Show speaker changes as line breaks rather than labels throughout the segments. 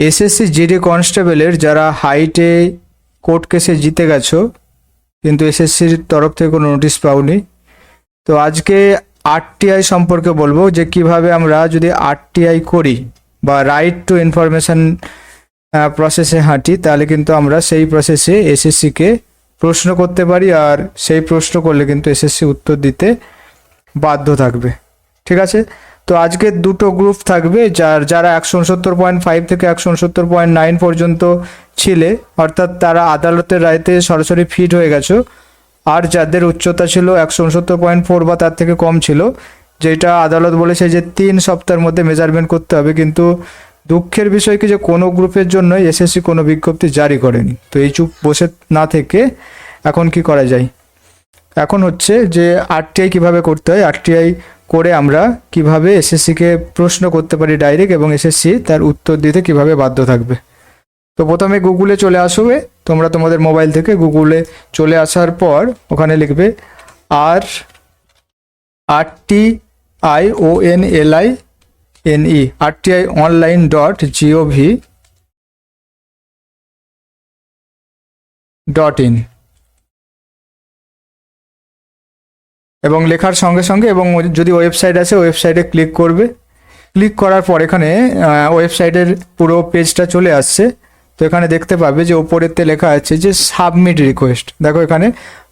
SSC GD কনস্টেবলের যারা হাইটে কোর্ট কেসে জিতে গেছো, কিন্তু এসএসসির তরফ থেকে কোনো নোটিশ পাওনি। তো আজকে আরটিআই সম্পর্কে বলব যে কীভাবে আমরা যদি আরটিআই করি বা রাইট টু ইনফরমেশন প্রসেসে হাঁটি, তাহলে কিন্তু আমরা সেই প্রসেসে এসএসসিকে প্রশ্ন করতে পারি আর সেই প্রশ্ন করলে কিন্তু এসএসসি উত্তর দিতে বাধ্য থাকবে। ঠিক আছে? তো আজকে দুটো গ্রুপ থাকবে যার, যারা একশো উনসত্তর পয়েন্ট ফাইভ থেকে একশো উনসত্তর পয়েন্ট নাইন পর্যন্ত ছিলে, অর্থাৎ তারা আদালতের রায়তে সরাসরি ফিট হয়ে গেছো। আর যাদের উচ্চতা ছিল একশো উনসত্তর পয়েন্ট ফোর বা তার থেকে কম ছিল, যেটা আদালত বলেছে যে তিন সপ্তাহের মধ্যে মেজারমেন্ট করতে হবে। কিন্তু দুঃখের বিষয় কি যে কোনো গ্রুপের জন্য এসএসসি কোনো বিজ্ঞপ্তি জারি করেনি। তো এই চুপ বসে না থেকে এখন কি করা যায়? এখন হচ্ছে যে আরটিআই কীভাবে করতে হয়? আরটিআই করে আমরা কীভাবে এসএসসিকে প্রশ্ন করতে পারি ডাইরেক্ট এবং এসএসসি তার উত্তর দিতে কীভাবে বাধ্য থাকবে? তো প্রথমে গুগলে চলে আসবে, তোমরা তোমাদের মোবাইল থেকে গুগলে চলে আসার পর ওখানে লিখবে আর R T I O N L I N E R T I online dot gov dot in এবং লেখার সঙ্গে সঙ্গে এবং যদি ওয়েবসাইট আছে, ওয়েবসাইটে ক্লিক করবে। ক্লিক করার পর এখানে ওয়েবসাইটের পুরো পেজটা চলে আসছে। তো এখানে দেখতে পাবে যে ওপরেতে লেখা আছে যে সাবমিট রিকোয়েস্ট দেখো এখানে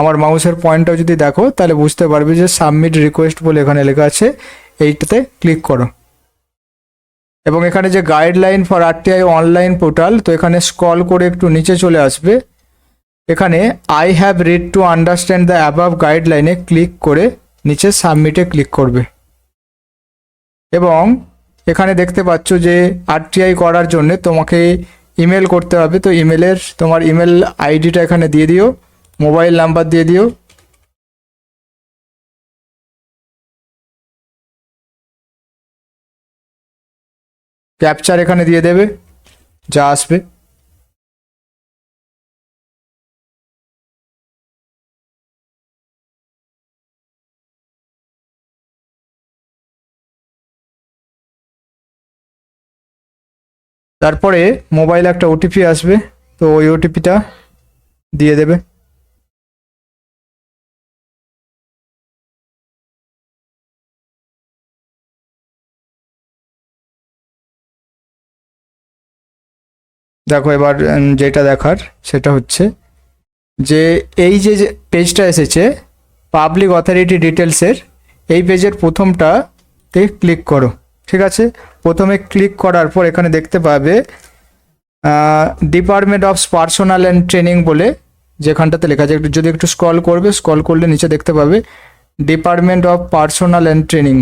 আমার মাউসের পয়েন্টটাও যদি দেখো, তাহলে বুঝতে পারবে যে সাবমিট রিকোয়েস্ট বলে এখানে লেখা আছে। এইটাতে ক্লিক করো। এবং এখানে যে guideline for RTI online portal তো এখানে স্ক্রল করে একটু নিচে চলে আসবে। এখানে I have read to understand the above গাইডলাইনে click করে নিচে সাবমিটে ক্লিক করবে। এবং এখানে দেখতে পাচ্ছ যে আরটিআই করার জন্য তোমাকে ইমেল করতে হবে। তো ইমেলের তোমার ইমেল আইডিটা এখানে দিয়ে দিও মোবাইল নাম্বার দিয়ে দিও। ক্যাপচার এখানে দিয়ে দেবে, যা আসবে। তারপরে মোবাইলে একটা ওটিপি আসবে, তো ওই ওটিপিটা দিয়ে দেবে। দেখো এবার যেটা দেখার, সেটা হচ্ছে যে এই যে পেজটা এসেছে পাবলিক অথরিটি ডিটেলসের এই পেজের প্রথমটাতে ক্লিক করো, ঠিক আছে? প্রথমে ক্লিক করার পর এখানে দেখতে পাবে department of personal and training বলে যেখানটাতে লেখা আছে। যদি একটু স্ক্রল করবে স্ক্রল করলে নিচে দেখতে পাবে department of personal and training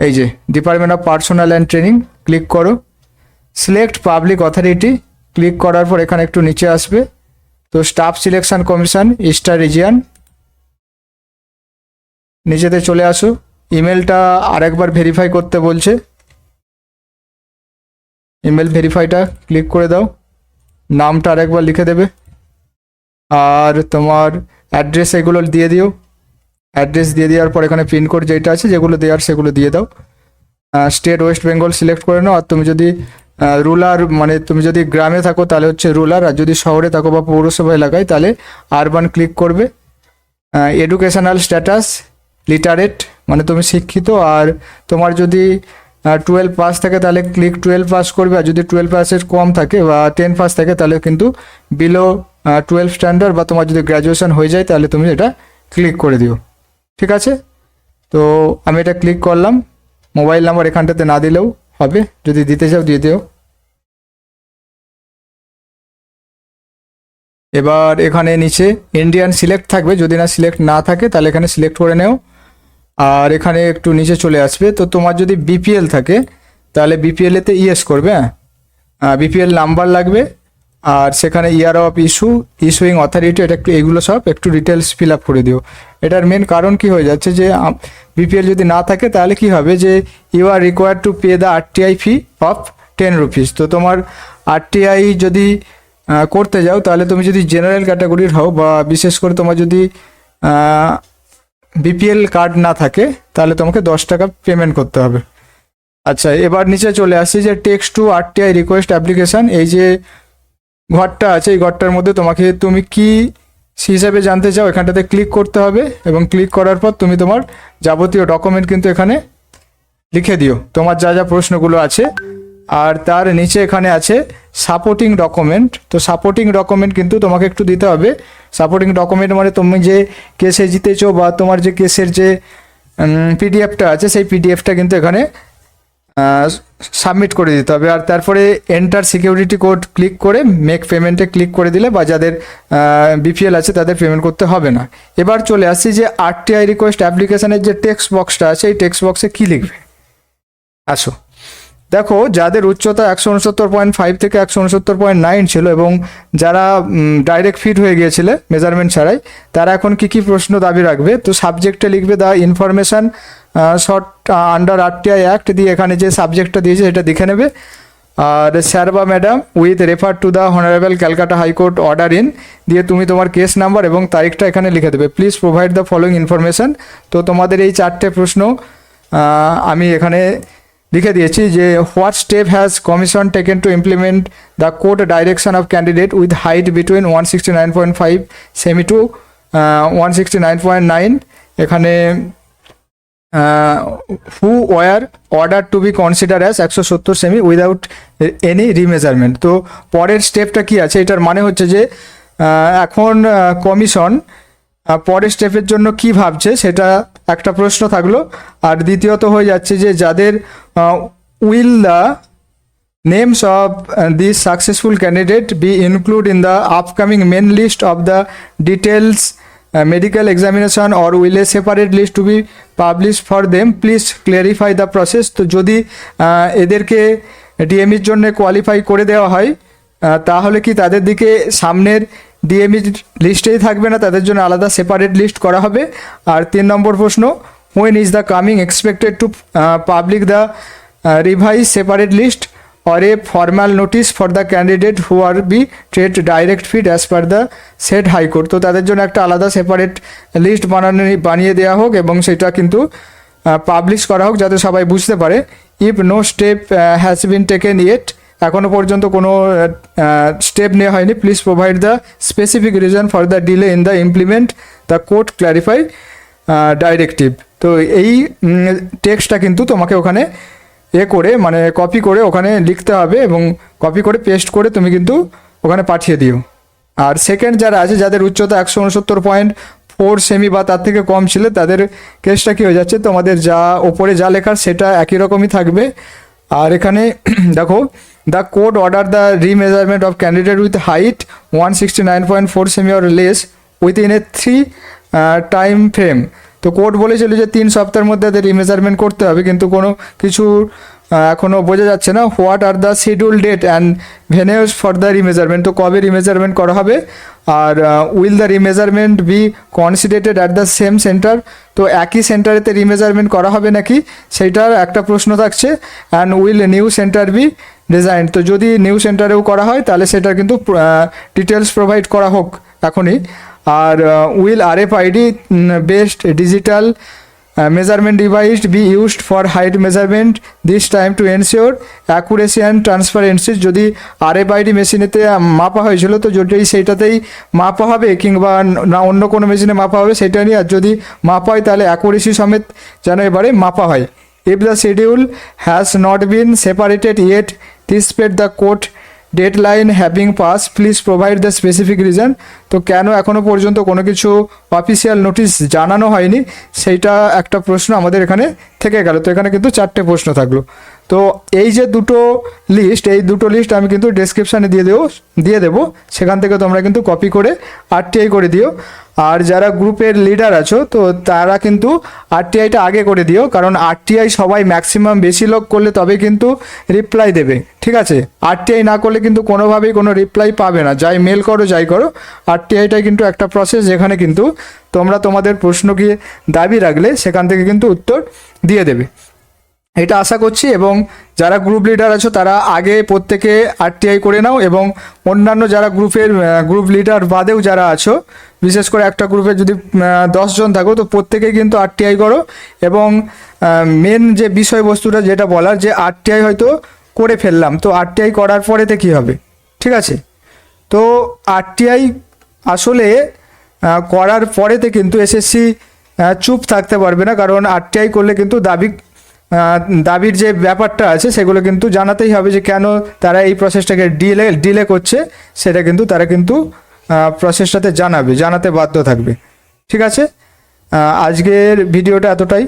এই যে department of personal and training click করো। সিলেক্ট পাবলিক অথরিটি ক্লিক করার পর এখানে একটু নিচে আসবে। তো staff selection commission eastern region নিচেতে চলে আসো। ইমেলটা আরেকবার ভেরিফাই করতে বলছে। ইমেল ভেরিফাইটা ক্লিক করে দাও। নামটা আরেকবার লিখে দেবে। আর তোমার অ্যাড্রেস এগুলো দিয়ে দিও। অ্যাড্রেস দিয়ে দেওয়ার পর এখানে পিনকোড যেটা আছে, যেগুলো দেওয়ার সেগুলো দিয়ে দাও। স্টেট ওয়েস্ট বেঙ্গল সিলেক্ট করে নাও। আর তুমি যদি রুলার মানে তুমি যদি গ্রামে থাকো, তাহলে হচ্ছে রুলার আর যদি শহরে থাকো বা পৌরসভা এলাকায়, তাহলে আরবান ক্লিক করবে। এডুকেশনাল স্ট্যাটাস লিটারেট মানে তুমি শিক্ষিত আর তোমার যদি টুয়েলভ পাস থাকে তাহলে ক্লিক টুয়েলভ পাস করবে আর যদি টুয়েলভ পাসের কম থাকে বা টেন পাস থাকে তাহলে কিন্তু বিলো টুয়েলভ স্ট্যান্ডার্ড বা তোমার যদি গ্র্যাজুয়েশন হয়ে যায় তাহলে তুমি এটা ক্লিক করে দিও। ঠিক আছে? তো আমি এটা ক্লিক করলাম। মোবাইল নাম্বার এখানটাতে না দিলেও হবে। যদি দিতে চাও দিয়ে দিও। এবার এখানে নিচে ইন্ডিয়ান সিলেক্ট থাকবে। যদি না সিলেক্ট না থাকে তাহলে এখানে সিলেক্ট করে নেও। আর এখানে একটু নিচে চলে আসবে। তো তোমার যদি বিপিএল থাকে, তাহলে বিপিএল এতে ইএস করবে হ্যাঁ? বিপিএল নাম্বার লাগবে, আর সেখানে year of issue issuing authority এটা একটু এগুলো সব একটু ডিটেলস ফিল আপ করে দিও। এটার মেন কারণ কি হয়ে যাচ্ছে যে বিপিএল যদি না থাকে, তাহলে কি হবে যে you are required to pay the RTI fee of ten rupees তো তোমার আরটিআই যদি করতে যাও, তাহলে তুমি যদি জেনারেল ক্যাটাগরির হও বা বিশেষ করে তোমার যদি বিপিএল কার্ড না থাকে, তাহলে তোমাকে দশ টাকা পেমেন্ট করতে হবে। আচ্ছা এবার নিচে চলে আসছি যে text to RTI request application এই যে ঘরটা আছে, এই ঘরটার মধ্যে তোমাকে তুমি কি হিসাবে জানতে চাও, এখানটাতে ক্লিক করতে হবে এবং ক্লিক করার পর তুমি তোমার যাবতীয় ডকুমেন্ট কিন্তু এখানে লিখে দিও। তোমার যা যা প্রশ্নগুলো আছে, আর তার নিচে এখানে আছে সাপোর্টিং ডকুমেন্ট তো সাপোর্টিং ডকুমেন্ট কিন্তু তোমাকে একটু দিতে হবে। সাপোর্টিং ডকুমেন্ট মানে তুমি যে কেসে জিতেছো বা তোমার যে কেসের যে পিডিএফটা আছে, সেই পিডিএফটা কিন্তু এখানে সাবমিট করে দিতে হবে। আর তারপরে এন্টার সিকিউরিটি কোড ক্লিক করে মেক পেমেন্টে ক্লিক করে দিলে বা যাদের বিপিএল আছে তাদের পেমেন্ট করতে হবে না। এবার চলে আসছি যে আরটিআই রিকোয়েস্ট অ্যাপ্লিকেশনের যে টেক্সট বক্সটা আছে, এই টেক্সট বক্সে কী লিখবে? আসো। দেখো, যাদের উচ্চতা একশো উনসত্তর পয়েন্ট ফাইভ থেকে একশো উনসত্তর পয়েন্ট নাইন ছিল এবং যারা ডাইরেক্ট ফিট হয়ে গিয়েছিলে মেজারমেন্ট ছাড়াই, তারা এখন কি কি প্রশ্ন দাবি রাখবে? তো সাবজেক্টে লিখবে the information sought under RTI act দিয়ে এখানে যে সাবজেক্টটা দিয়েছে সেটা দেখে নেবে। আর স্যার বা madam with refer to the honourable Calcutta high court order in দিয়ে তুমি তোমার কেস নাম্বার এবং তারিখটা এখানে লিখে দেবে। Please provide the following information তো তোমাদের এই চারটে প্রশ্ন আমি এখানে লিখে দিয়েছি যে what step has commission taken to implement the court direction of candidate with height between one sixty nine point five cm to one sixty nine point nine এখানে who were order to be consider as একশো সত্তর semi without any রিমেজারমেন্ট তো পরের স্টেপটা কি আছে? এটার মানে হচ্ছে যে এখন কমিশন পরের স্টেপের জন্য কি ভাবছে? সেটা একটা প্রশ্ন থাকল আর দ্বিতীয়ত হয়ে যাচ্ছে যে যাদের will the uh, these successful candidate be included in the upcoming main list of the details uh, medical examination or will a separate list to be published for them please clarify the process তো যদি এদেরকে ডিএমির জন্য qualify করে দেওয়া হয় তাহলে কি তাদের দিকে সামনের ডিএমই লিস্টেই থাকবে না তাদের জন্য আলাদা সেপারেট লিস্ট করা হবে আর তিন নম্বর প্রশ্ন when is the coming expected to public the revise separate list or a formal notice for the candidate who are be treat direct fit as per the said high court. তো তাদের জন্য একটা আলাদা সেপারেট লিস্ট বানানো, বানিয়ে দেওয়া হোক এবং সেটা কিন্তু পাবলিশ করা হোক যাতে সবাই বুঝতে পারে। If no step has been taken yet এখনও পর্যন্ত কোনো স্টেপ নেওয়া হয়নি। Please provide the specific reason for the delay in the implement the court clarify directive তো এই টেক্সটটা কিন্তু তোমাকে ওখানে এ করে মানে কপি করে ওখানে লিখতে হবে এবং কপি করে পেস্ট করে তুমি কিন্তু ওখানে পাঠিয়ে দিও। আর সেকেন্ড যারা আছে, যাদের উচ্চতা একশো উনসত্তর পয়েন্ট ফোর সেমি বা তার থেকে কম ছিল, তাদের কেসটা কী হয়ে যাচ্ছে? তোমাদের যা, ওপরে যা লেখার সেটা একই রকমই থাকবে। আর এখানে, দেখো the court candidate with height one sixty nine point four cm three less with in a three time frame তো কোর্ট বলেছিল যে তিন সপ্তাহের মধ্যে এদের রিমেজারমেন্ট করতে হবে, কিন্তু কোনো কিছু এখনও এখনও বোঝা যাচ্ছে না। What are the schedule date and venues for the remeasurement তো কবে রিমেজারমেন্ট করা হবে? আর will the remeasurement be considerated at the same centre তো একই সেন্টারেতে রিমেজারমেন্ট করা হবে নাকি? সেইটার একটা প্রশ্ন থাকছে। And will new centre be design তো যদি নিউ সেন্টারেও করা হয়, তাহলে সেটার কিন্তু ডিটেলস প্রোভাইড করা হোক এখনই। আর will RFID based digital measurement device be used for height measurement this time to ensure accuracy and transparency যদি আর এফ আইডি মেশিনেতে মাপা হয়েছিল, তো যদি সেইটাতেই মাপা হবে, কিংবা না অন্য কোনো মেশিনে মাপা হবে, সেটা নিয়ে আর যদি মাপা হয়, তাহলে অ্যাকুরেসি সমেত যেন এবারে মাপা হয়। If the schedule has not been separated yet despite the court deadline having pass please provide the specific reason তো কেন এখনও পর্যন্ত কোনো কিছু অফিসিয়াল নোটিশ জানানো হয়নি? সেইটা একটা প্রশ্ন আমাদের এখানে থেকে গেল। তো এখানে কিন্তু চারটে প্রশ্ন থাকল। তো এই যে দুটো লিস্ট এই দুটো লিস্ট আমি কিন্তু ডেসক্রিপশানে দিয়ে দেবো দিয়ে দেবো। সেখান থেকে তোমরা কিন্তু কপি করে আরটিআই করে দিও। আর যারা গ্রুপের লিডার আছো, তো তারা কিন্তু আরটিআইটা আগে করে দিও, কারণ আরটিআই সবাই ম্যাক্সিমাম বেশি লোক করলে তবে কিন্তু রিপ্লাই দেবে, ঠিক আছে? আরটিআই না করলে কিন্তু কোনোভাবেই কোনো রিপ্লাই পাবে না, যাই মেল করো, যাই করো। আরটিআইটাই কিন্তু একটা প্রসেস যেখানে কিন্তু তোমরা তোমাদের প্রশ্ন কি দাবি রাখলে সেখান থেকে কিন্তু উত্তর দিয়ে দেবে। এটা আশা করছি এবং যারা গ্রুপ লিডার আছো, তারা আগে প্রত্যেকে আরটিআই করে নাও এবং অন্যান্য যারা গ্রুপের গ্রুপ লিডার বাদেও যারা আছো, বিশেষ করে একটা গ্রুপে যদি দশজন থাকো, তো প্রত্যেকে কিন্তু আরটিআই করো এবং মেন যে বিষয়বস্তুটা যেটা বলার, যে আরটিআই হয়তো করে ফেললাম, তো আরটিআই করার পরেতে কী হবে? ঠিক আছে? তো আরটিআই আসলে করার পরেতে কিন্তু এসএসসি চুপ থাকতে পারবে না, কারণ আরটিআই করলে কিন্তু দাবি দাবির যে ব্যাপারটা আছে সেগুলো কিন্তু জানাতেই হবে যে কেন তারা এই প্রসেসটাকে ডিলে ডিলে করছে, সেটা কিন্তু তারা কিন্তু প্রসেসটাতে জানাবে, জানাতে বাধ্য থাকবে। ঠিক আছে? আজকের ভিডিওটা এতটাই।